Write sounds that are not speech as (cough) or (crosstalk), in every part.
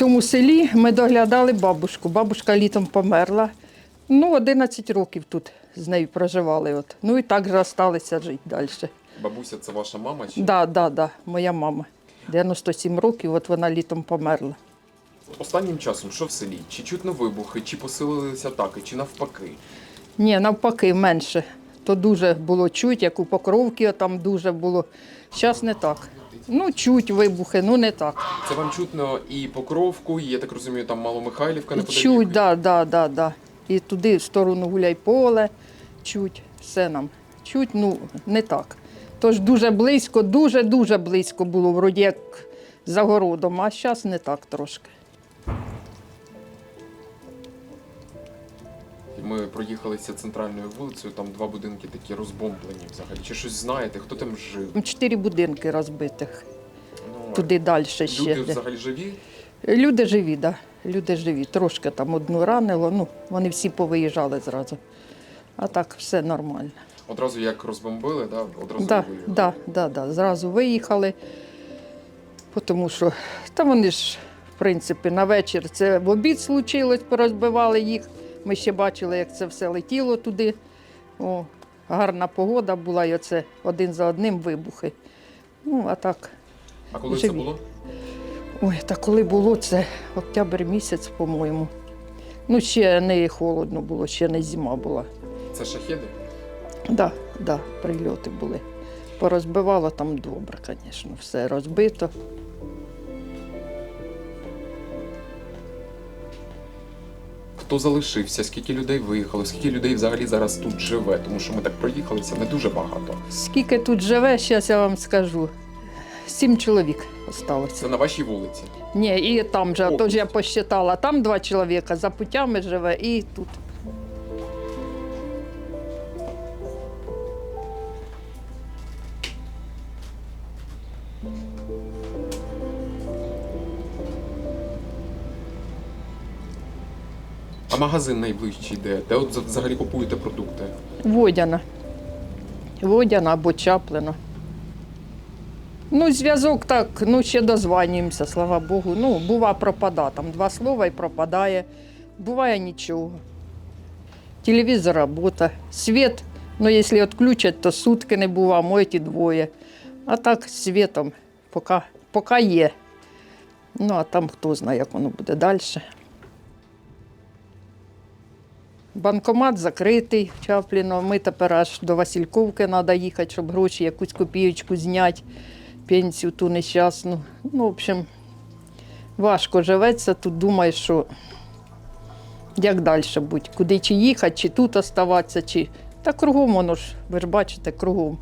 цьому селі ми доглядали бабушку. Бабушка літом померла. Ну, 11 років тут з нею проживали. От. Ну і так же залишилися жити далі. Бабуся, це ваша мама? Чи Да, да, да, моя мама. 97 років, от вона літом померла. останнім часом що в селі? Чи чутно вибухи, чи посилилися атаки, чи навпаки? Ні, навпаки, менше. То дуже було чуть, як у Покровці там дуже було. Зараз не так. Ну, чуть вибухи, ну не так. Це вам чутно і Покровку, і я так розумію, там Маломихайлівка неподалік. Чуть, да, да, да, да. І туди, в сторону Гуляйполе, чуть, все нам. Чуть, ну, не так. Тож дуже близько, дуже-дуже близько було, вроді як за городом, а зараз не так трошки. Ми проїхалися центральною вулицею, там два будинки такі розбомблені взагалі. Чи щось знаєте, хто там жив? Чотири будинки розбитих, Ну, туди далі ще. люди взагалі живі? Люди живі, так. Да. Люди живі. Трошки там одну ранило, ну, вони всі повиїжджали зразу. А так все нормально. Одразу як розбомбили, да? одразу Да, виїхали. да, да, да. Зразу виїхали, тому що та вони ж, в принципі, на вечір це в обід случилось, порозбивали їх. Ми ще бачили, як це все летіло туди. О, гарна погода була, і оце один за одним вибухи. Ну, а так. А коли це було? Ой, та коли було це октябрь місяць, по-моєму. Ну, ще не холодно було, ще не зима була. Це шахеди? Да, да, прильоти були. Порозбивало там добре, звісно, все розбито. Хто залишився? Скільки людей виїхало? Скільки людей взагалі зараз тут живе? Тому що ми так проїхалися не дуже багато. Скільки тут живе, зараз я вам скажу. Сім чоловік залишилося. Це на вашій вулиці. Ні, і там же, О. тож я посчитала, там два чоловіка за путями живе і тут. А магазин найближчий де? Де от взагалі купуєте продукти? Водяна. Водяна або чаплина. Ну, зв'язок так, ну ще дозванюємося, слава Богу. Ну, бува пропада. Там два слова і пропадає. Буває нічого. Телевізор робота. Світ, ну, якщо відключать, то сутки не бува, моють і двоє. А так світом поки, поки є. Ну, а там хто знає, як воно буде далі. Банкомат закритий в Чапліно. Ми тепер аж до Васильковки треба їхати, щоб гроші якусь копійку зняти, пенсію ту нещасну. Ну, в общем, важко живеться. Тут думаєш, що як далі бути, куди чи їхати, чи тут оставатися, чи. Та кругом воно ж, ви ж бачите, кругом.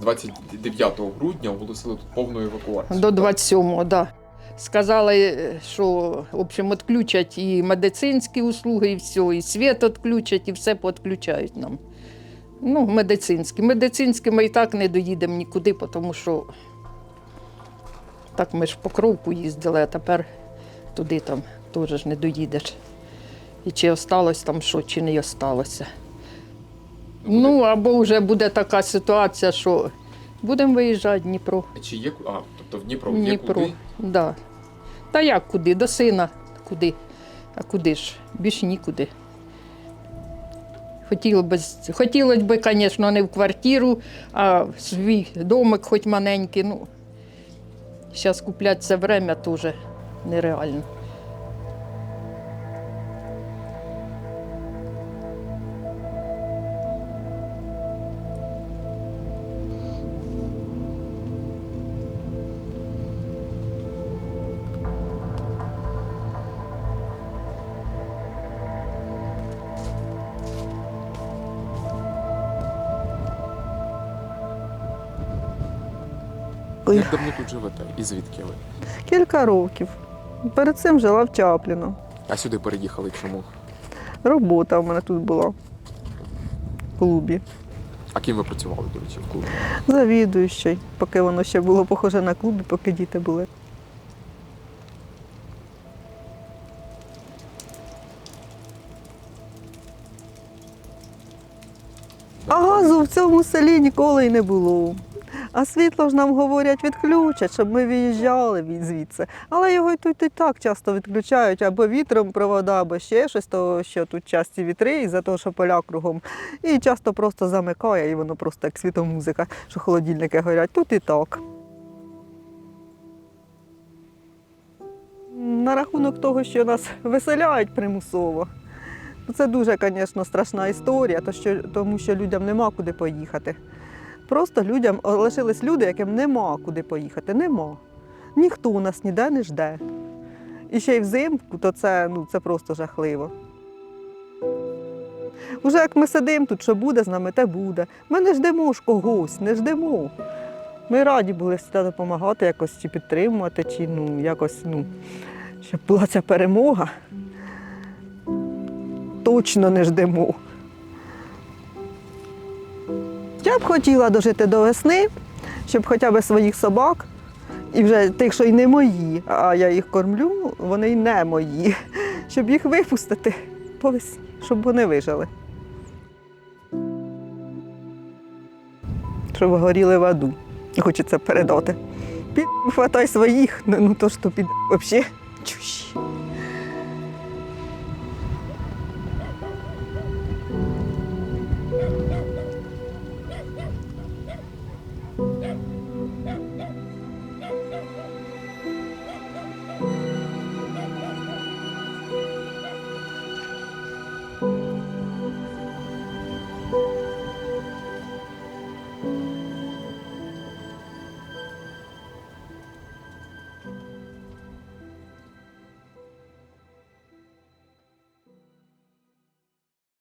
29 грудня оголосили тут повну евакуацію. До 27-го, так. Да. Сказали, е, що в общем, відключать і медицинські услуги, і все, і світ відключать, і все підключають нам. Ну, медицинські. Медицинські ми і так не доїдемо нікуди, тому що так ми ж в Покровку їздили, а тепер туди там теж не доїдеш. І чи осталось там що, чи не осталося. Ну, або вже буде така ситуація, що будемо виїжджати в Дніпро. Чи є а, тобто в Дніпро, є Дніпро. куди? Да. Та як куди? До сина. Куди? А куди ж? Більш нікуди. Хотіло б, хотілося б, звісно, не в квартиру, а в свій домик хоч маленький. Ну, зараз купляти це время теж нереально. Як давно тут живете? І звідки ви? Кілька років. Перед цим жила в Чапліно. А сюди переїхали чому? Робота в мене тут була в клубі. А ким ви працювали, до речі, в клубі? Завідуючий, поки воно ще було похоже на клуб, поки діти були. А газу в цьому селі ніколи й не було. А світло ж нам говорять відключать, щоб ми виїжджали звідси. Але його тут і так часто відключають або вітром провода, або ще щось, того, що тут часті вітри, із-за того, що поля кругом. І часто просто замикає, і воно просто як світомузика, що холодильники горять. Тут і так. На рахунок того, що нас виселяють примусово. Це дуже, звісно, страшна історія, тому що людям нема куди поїхати. Просто людям лишились люди, яким нема куди поїхати. Нема. Ніхто нас ніде не жде. І ще й взимку, то це, ну, це просто жахливо. Уже як ми сидимо тут, що буде з нами, те буде. Ми не ждемо ж когось, не ждемо. Ми раді були завжди допомагати, якось чи підтримувати, чи ну, якось, ну, щоб була ця перемога. Точно не ждемо. Я б хотіла дожити до весни, щоб хоча б своїх собак, і вже тих, що й не мої, а я їх кормлю, вони й не мої, (laughs) щоб їх випустити по весні, щоб вони вижили. Щоб горіли в аду. Хочеться передати. Під хватай своїх, ну ну, то ж то під взагалі.